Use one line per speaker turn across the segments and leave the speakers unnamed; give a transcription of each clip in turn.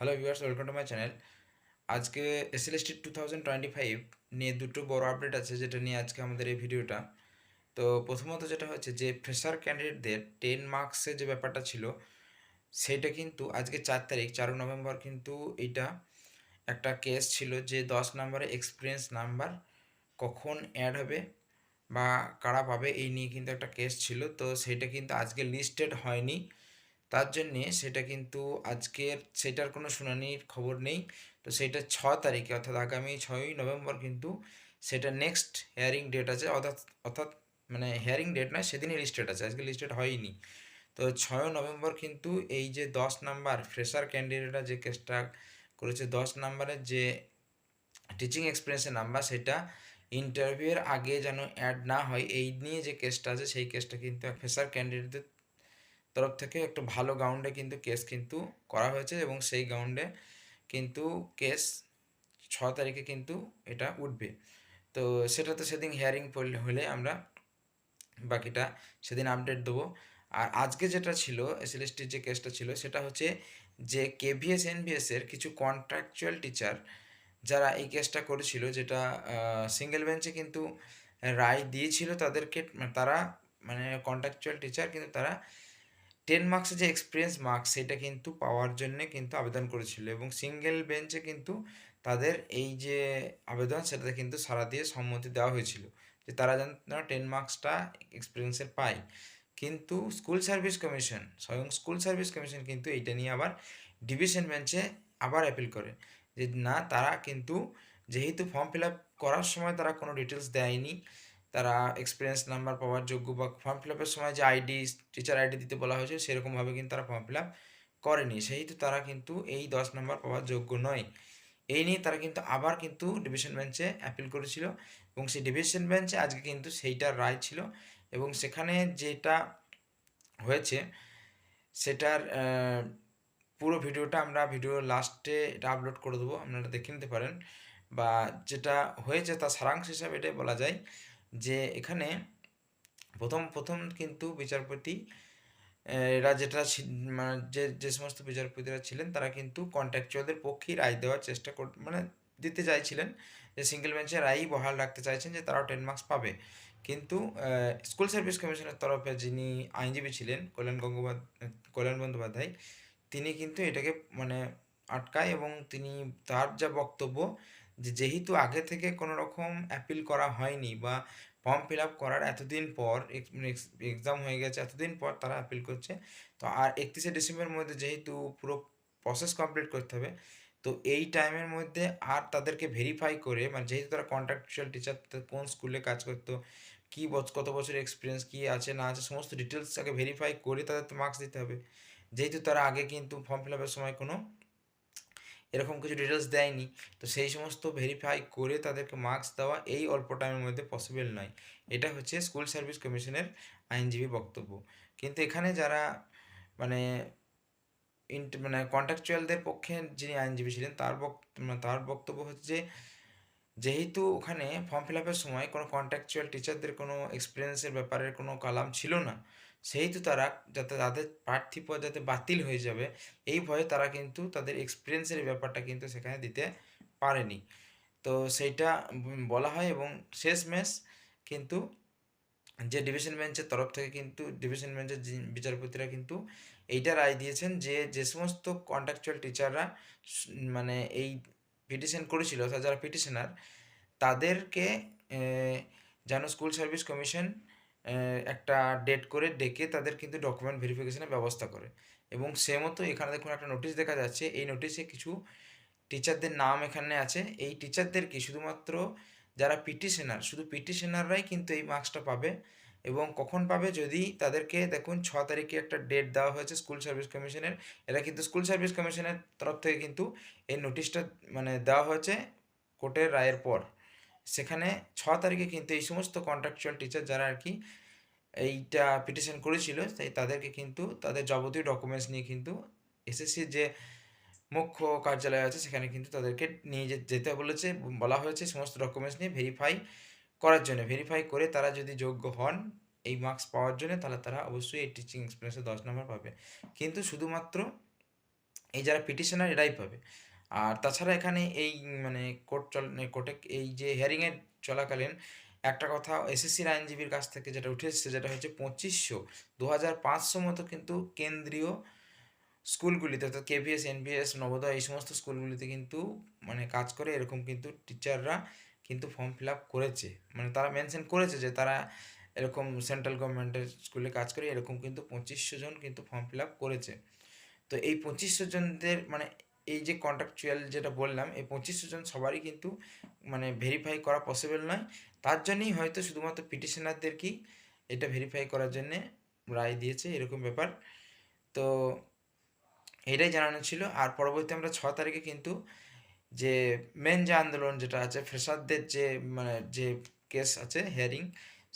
Hello viewers welcome to my channel আজকে SLST two thousand twenty five নিয়ে দুটো বড় আপডেট আছে যেটা নিয়ে আজকে আমাদের এই ভিডিওটা। তো প্রথমত যেটা হচ্ছে যে ফ্রেশার ক্যান্ডিডেটদের টেন মার্কসের যে ব্যাপারটা ছিল, সেটা কিন্তু আজকে চার তারিখ চার নভেম্বর কিন্তু এইটা একটা কেস ছিল যে দশ নম্বরে এক্সপিরিয়েন্স নাম্বার কখন অ্যাড হবে বা কারা পাবে এই নিয়ে কিন্তু একটা কেস ছিল। তো সেটা কিন্তু আজকে লিস্টেড হয়নি। তার জন্যে সেটা কিন্তু আজকের, সেটার কোনো শুনানির খবর নেই। তো সেটা ছ তারিখে, অর্থাৎ আগামী ছয়ই নভেম্বর কিন্তু সেটা নেক্সট হেয়ারিং ডেট আছে। অর্থাৎ অর্থাৎ মানে হেয়ারিং ডেট নয়, সেদিনই লিস্টেড আছে। আজকে লিস্টেড হয়নি। তো ছয় নভেম্বর কিন্তু এই যে দশ নাম্বার ফ্রেশার ক্যান্ডিডেটরা যে কেসটা করেছে, দশ নাম্বারের যে টিচিং এক্সপিরিয়েন্সের নাম্বার সেটা ইন্টারভিউয়ের আগে যেন অ্যাড না হয়, এই নিয়ে যে কেসটা আছে, সেই কেসটা কিন্তু ফ্রেশার ক্যান্ডিডেটদের তরফ থেকে একটু ভালো গ্রাউন্ডে কিন্তু কেস কিন্তু করা হয়েছে এবং সেই গ্রাউন্ডে কিন্তু কেস ছ তারিখে কিন্তু এটা উঠবে। তো সেটা তো সেদিন হিয়ারিং পড়লে, হলে আমরা বাকিটা সেদিন আপডেট দেবো। আর আজকে যেটা ছিল এসএলএসটির যে কেসটা ছিল, সেটা হচ্ছে যে কেভিএস এনভিএসের কিছু কন্ট্রাকচুয়াল টিচার যারা এই কেসটা করেছিল, যেটা সিঙ্গেল বেঞ্চে কিন্তু রায় দিয়েছিল তাদেরকে, তারা মানে কন্ট্রাকচুয়াল টিচার কিন্তু তারা টেন মার্কসের যে এক্সপিরিয়েন্স মার্কস সেটা কিন্তু পাওয়ার জন্যে কিন্তু আবেদন করেছিল এবং সিঙ্গেল বেঞ্চে কিন্তু তাদের এই যে আবেদন, সেটাতে কিন্তু সারা দিয়ে সম্মতি দেওয়া হয়েছিল যে তারা যেন টেন মার্কসটা এক্সপিরিয়েন্সের পায়। কিন্তু স্কুল সার্ভিস কমিশন স্বয়ং স্কুল সার্ভিস কমিশন কিন্তু এইটা নিয়ে আবার ডিভিশন বেঞ্চে আবার অ্যাপিল করে যে না, তারা কিন্তু যেহেতু ফর্ম ফিল আপ করার সময় তারা কোনো ডিটেলস দেয়নি তারা এক্সপিরিয়েন্স নাম্বার পাওয়ার যোগ্য বা ফর্ম ফিল আপের সময় যে আইডি টিচার আইডি দিতে বলা হয়েছে, সেরকমভাবে কিন্তু তারা ফর্ম ফিল আপ করেনি। সেহেতু তারা কিন্তু এই দশ নম্বর পাওয়ার যোগ্য নয়। এই নিয়ে তারা কিন্তু আবার কিন্তু ডিভিশন বেঞ্চে অ্যাপিল করেছিল এবং সেই ডিভিশন বেঞ্চে আজকে কিন্তু সেইটার রায় ছিল এবং সেখানে যেটা হয়েছে, সেটার পুরো ভিডিওটা আমরা ভিডিও লাস্টে এটা আপলোড করে দেবো, আপনারা দেখে নিতে পারেন। বা যেটা হয়েছে তার সারাংশ হিসাবে এটাই বলা যায়। যে এখানে প্রথম প্রথম কিন্তু বিচারপতি এরা যেটা মানে যে যে সমস্ত বিচারপতিরা ছিলেন তারা কিন্তু কন্ট্রাকচুয়ালদের পক্ষেই রায় দেওয়ার চেষ্টা কর মানে দিতে চাইছিলেন যে সিঙ্গেল বেঞ্চে রায়ই বহাল রাখতে চাইছেন যে তারাও টেন মার্কস পাবে। কিন্তু স্কুল সার্ভিস কমিশনের তরফে যিনি আইনজীবী ছিলেন কল্যাণ গঙ্গোপাধ্যায় কল্যাণ বন্দ্যোপাধ্যায়, তিনি কিন্তু এটাকে মানে আটকায় এবং তিনি তার যা বক্তব্য যে যেহেতু আগে থেকে কোনো রকম অ্যাপিল করা হয়নি বা ফর্ম ফিল আপ করার এতদিন পর এক্সাম হয়ে গেছে, এতদিন পর তারা অ্যাপিল করছে। তো আর একত্রিশে ডিসেম্বরের মধ্যে যেহেতু পুরো প্রসেস কমপ্লিট করতে হবে, তো এই টাইমের মধ্যে আর তাদেরকে ভেরিফাই করে মানে যেহেতু তারা কন্ট্রাকচুয়াল টিচার কোন স্কুলে কাজ করতো, কী কত বছরের এক্সপিরিয়েন্স কী আছে, না আছে, সমস্ত ডিটেলস আগে ভেরিফাই করে তাদের তো মার্কস দিতে হবে। যেহেতু তারা আগে কিন্তু ফর্ম ফিল আপের সময় কোনো এরকম কিছু ডিটেলস দেয়নি। তো সেই সমস্ত ভেরিফাই করে তাদেরকে মার্কস দেওয়া এই অল্প টাইমের মধ্যে পসিবল নয়। এটা হচ্ছে স্কুল সার্ভিস কমিশনের আইনজীবী বক্তব্য। কিন্তু এখানে যারা মানে মানে কন্ট্রাকচুয়ালদের পক্ষে যিনি আইনজীবী ছিলেন, তার মানে তার বক্তব্য হচ্ছে যেহেতু ওখানে ফর্ম ফিল আপের সময় কোনো কন্ট্রাকচুয়াল টিচারদের কোনো এক্সপিরিয়েন্সের ব্যাপারে কোনো কালাম ছিল না সেহেতু তারা যাতে তাদের প্রার্থী পদ যাতে বাতিল হয়ে যাবে, এই ভয়ে তারা কিন্তু তাদের এক্সপিরিয়েন্সের ব্যাপারটা কিন্তু সেখানে দিতে পারেনি। তো সেইটা বলা হয় এবং শেষমেশ কিন্তু যে ডিভিশন বেঞ্চের তরফ থেকে কিন্তু ডিভিশন বেঞ্চের বিচারপতিরা কিন্তু এইটা রায় দিয়েছেন যে যে সমস্ত কন্ট্রাকচুয়াল টিচাররা মানে এই পিটিশন করেছিল, অর্থাৎ যারা পিটিশনার তাদেরকে যেন স্কুল সার্ভিস কমিশন একটা ডেট করে ডেকে তাদের কিন্তু ডকুমেন্ট ভেরিফিকেশনের ব্যবস্থা করে। এবং সে মতো এখানে দেখুন একটা নোটিশ দেখা যাচ্ছে। এই নোটিশে কিছু টিচারদের নাম এখানে আছে। এই টিচারদেরকে শুধুমাত্র যারা পিটিশনার শুধু পিটিশনাররাই কিন্তু এই মার্কসটা পাবে। এবং কখন পাবে? যদি তাদেরকে দেখুন ছ তারিখে একটা ডেট দেওয়া হয়েছে স্কুল সার্ভিস কমিশনের এটা কিন্তু স্কুল সার্ভিস কমিশনের তরফ থেকে কিন্তু এই নোটিশটা মানে দেওয়া হয়েছে কোর্টের রায়ের পর। সেখানে ছ তারিখে কিন্তু এই সমস্ত কন্ট্রাকচুয়াল টিচার যারা আর কি এইটা পিটিশন করেছিল তাই তাদেরকে কিন্তু তাদের যাবতীয় ডকুমেন্টস নিয়ে কিন্তু এসএসসির যে মুখ্য কার্যালয় আছে সেখানে কিন্তু তাদেরকে নিয়ে যেতে বলেছে, বলা হয়েছে সমস্ত ডকুমেন্টস নিয়ে ভেরিফাই করার জন্য। ভেরিফাই করে তারা যদি যোগ্য হন এই মার্কস পাওয়ার জন্য, তাহলে তারা অবশ্যই এই টিচিং এক্সপিরিয়েন্সে দশ নম্বর পাবে। কিন্তু শুধুমাত্র এই যারা পিটিশনার এরাই পাবে। আর তাছাড়া এখানে এই মানে কোর্ট চল কোর্টে এই যে হিয়ারিংয়ের চলাকালীন একটা কথা এসএসসির আইনজীবীর কাছ থেকে যেটা উঠে এসেছে যেটা হচ্ছে পঁচিশশো দু হাজার পাঁচশো মতো কিন্তু কেন্দ্রীয় স্কুলগুলিতে অর্থাৎ কেভিএস এনভিএস নবোদয় এই সমস্ত স্কুলগুলিতে কিন্তু মানে কাজ করে এরকম কিন্তু টিচাররা কিন্তু ফর্ম ফিল আপ করেছে। মানে তারা মেনশন করেছে যে তারা এরকম সেন্ট্রাল গভর্নমেন্টের স্কুলে কাজ করে এরকম কিন্তু পঁচিশশো জন কিন্তু ফর্ম ফিল আপ করেছে। তো এই পঁচিশশো জনদের মানে এই যে কন্ট্রাকচুয়াল যেটা বললাম, এই পঁচিশশো জন সবারই কিন্তু মানে ভেরিফাই করা পসিবল নয়। তার জন্যই হয়তো শুধুমাত্র পিটিশনারদেরকেই এটা ভেরিফাই করার জন্যে রায় দিয়েছে, এরকম ব্যাপার। তো এটাই জানানো ছিল। আর পরবর্তী আমরা ছ তারিখে কিন্তু যে মেন যে আন্দোলন যেটা আছে ফ্রেশারদের যে মানে যে কেস আছে হিয়ারিং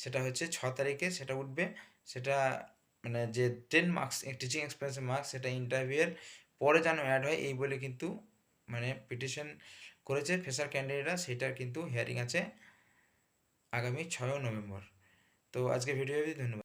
সেটা হচ্ছে ছ তারিখে সেটা উঠবে। সেটা মানে যে টেন মার্কস টিচিং এক্সপিরিয়েন্সের মার্কস সেটা ইন্টারভিউয়ের পরে যেন অ্যাড হয়, এই বলে কিন্তু মানে পিটিশন করেছে ফ্রেশার ক্যান্ডিডেটরা সেটার কিন্তু হিয়ারিং আছে আগামী ছয় নভেম্বর। তো আজকে ভিডিও ধন্যবাদ।